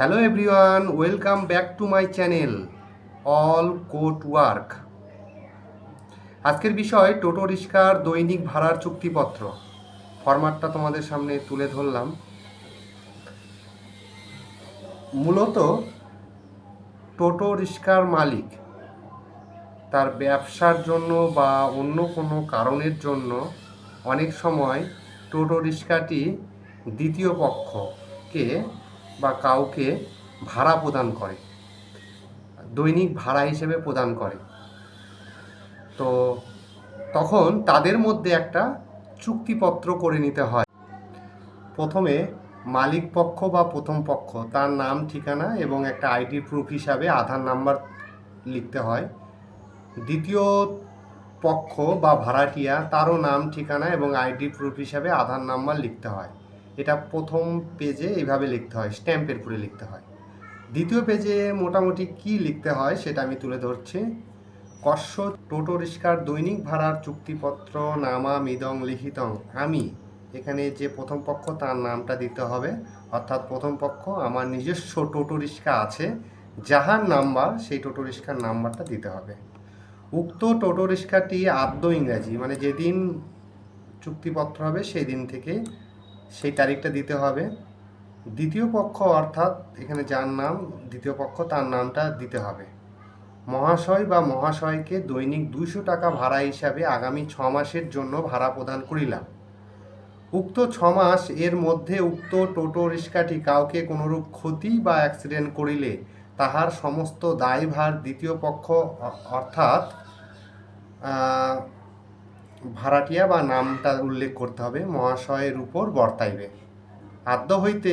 Hello everyone welcome back to my channel all coat work আজকের বিষয় টোটো রিক্সার দৈনিক ভাড়ার চুক্তিপত্র। ফরম্যাটটা তোমাদের সামনে তুলে ধরলাম। মূলত, টোটো রিক্সার মালিক তার ব্যবসার জন্য বা অন্য কোনো কারণের জন্য অনেক সময় টোটো রিক্সাটি দ্বিতীয় পক্ষকে বা কাউকে ভাড়া প্রদান করে, দৈনিক ভাড়া হিসেবে প্রদান করে। তো তখন তাদের মধ্যে একটা চুক্তিপত্র করে নিতে হয়। প্রথমে মালিক পক্ষ বা প্রথম পক্ষ, তার নাম, ঠিকানা এবং একটা আইডি প্রুফ হিসাবে আধার নাম্বার লিখতে হয়। দ্বিতীয় পক্ষ বা ভাড়াটিয়া, তারও নাম, ঠিকানা এবং আইডি প্রুফ হিসাবে আধার নাম্বার লিখতে হয়। এটা প্রথম পেজে এইভাবে লিখতে হয়, স্ট্যাম্পের উপরে লিখতে হয়। দ্বিতীয় পেজে মোটামুটি কি লিখতে হয় সেটা আমি তুলে ধরছি। কস্য টোটো রিক্সার দৈনিক ভাড়ার চুক্তিপত্র নামা মিদং লিখিতং, আমি। এখানে যে প্রথম পক্ষ, তার নামটা দিতে হবে। অর্থাৎ প্রথম পক্ষ আমার নিজস্ব টোটো রিক্সা আছে, যাহার নাম্বার সেই টোটো রিক্সার নাম্বারটা দিতে হবে। উক্ত টোটো রিক্সাটি আদ্য ইংরাজি মানে যেদিন চুক্তিপত্র হবে সেই দিন থেকে সেই তারিখটা দিতে হবে। দ্বিতীয় পক্ষ অর্থাৎ এখানে যার নাম, দ্বিতীয় পক্ষ তার নামটা দিতে হবে। মহাশয় বা মহাশয়কে দৈনিক দুইশো টাকা ভাড়া হিসাবে আগামী ছ মাসের জন্য ভাড়া প্রদান করিলাম। উক্ত ছ মাস এর মধ্যে উক্ত টোটো রিক্সাটি কাউকে কোনোরূপ ক্ষতি বা অ্যাক্সিডেন্ট করিলে তাহার সমস্ত দায়ভার দ্বিতীয় পক্ষ অর্থাৎ ভাড়াটিয়া বা নামটা উল্লেখ করতে হবে, মহাশয়ের উপর বর্তাইবে। আদ্য হইতে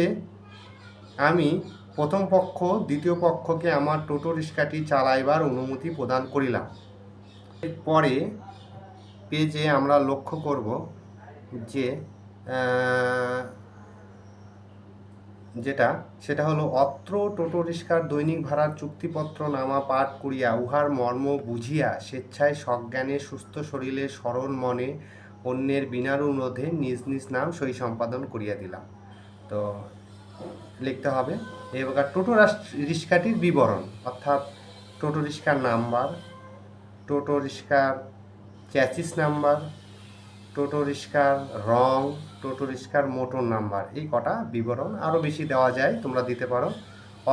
আমি প্রথম পক্ষ, দ্বিতীয় পক্ষকে আমার টোটো রিক্সাটি চালাইবার অনুমতি প্রদান করিলাম। পরে পেজে আমরা লক্ষ্য করব যে যেটা, সেটা হলো অত্র টোটো রিক্সার দৈনিক ভাড়ার চুক্তিপত্র নামা পাঠ করিয়া উহার মর্ম বুঝিয়া স্বেচ্ছায় সজ্ঞানে, সুস্থ শরীরে সরল মনে, অন্যের বিনার অনুরোধে নিজ নিজ নাম সই সম্পাদন করিয়া দিলাম। তো লিখতে হবে এবার টোটো রিক্সাটির বিবরণ, অর্থাৎ টোটো রিক্সার নাম্বার, টোটো রিক্সার চ্যাচিস নাম্বার টোটো রিক্সার রং, টোটো রিক্সার মোটর নাম্বার, এই কটা বিবরণ আরও বেশি দেওয়া যায়, তোমরা দিতে পারো।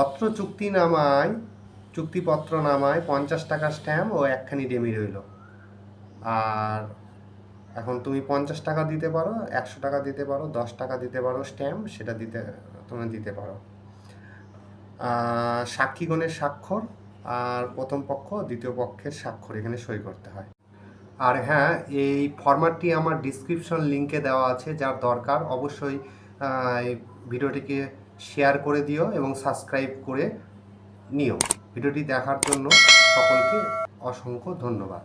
অত্র চুক্তি নামায়, চুক্তিপত্র নামায়, পঞ্চাশ টাকা স্ট্যাম্প ও একখানি ডেমি রইল। আর এখন তুমি পঞ্চাশ টাকা দিতে পারো, একশো টাকা দিতে পারো, দশ টাকা দিতে পারো স্ট্যাম্প, সেটা দিতে তুমি দিতে পারো। সাক্ষীগণের স্বাক্ষর আর প্রথম পক্ষ, দ্বিতীয় পক্ষের স্বাক্ষর এখানে সই করতে হয়। আর হ্যাঁ এই ফরম্যাটটি আমার ডিসক্রিপশন লিঙ্কে দেওয়া আছে, যার দরকার অবশ্যই এই ভিডিওটিকে শেয়ার করে দিও এবং সাবস্ক্রাইব করে নিও। ভিডিওটি দেখার জন্য সকলকে অসংখ্য ধন্যবাদ।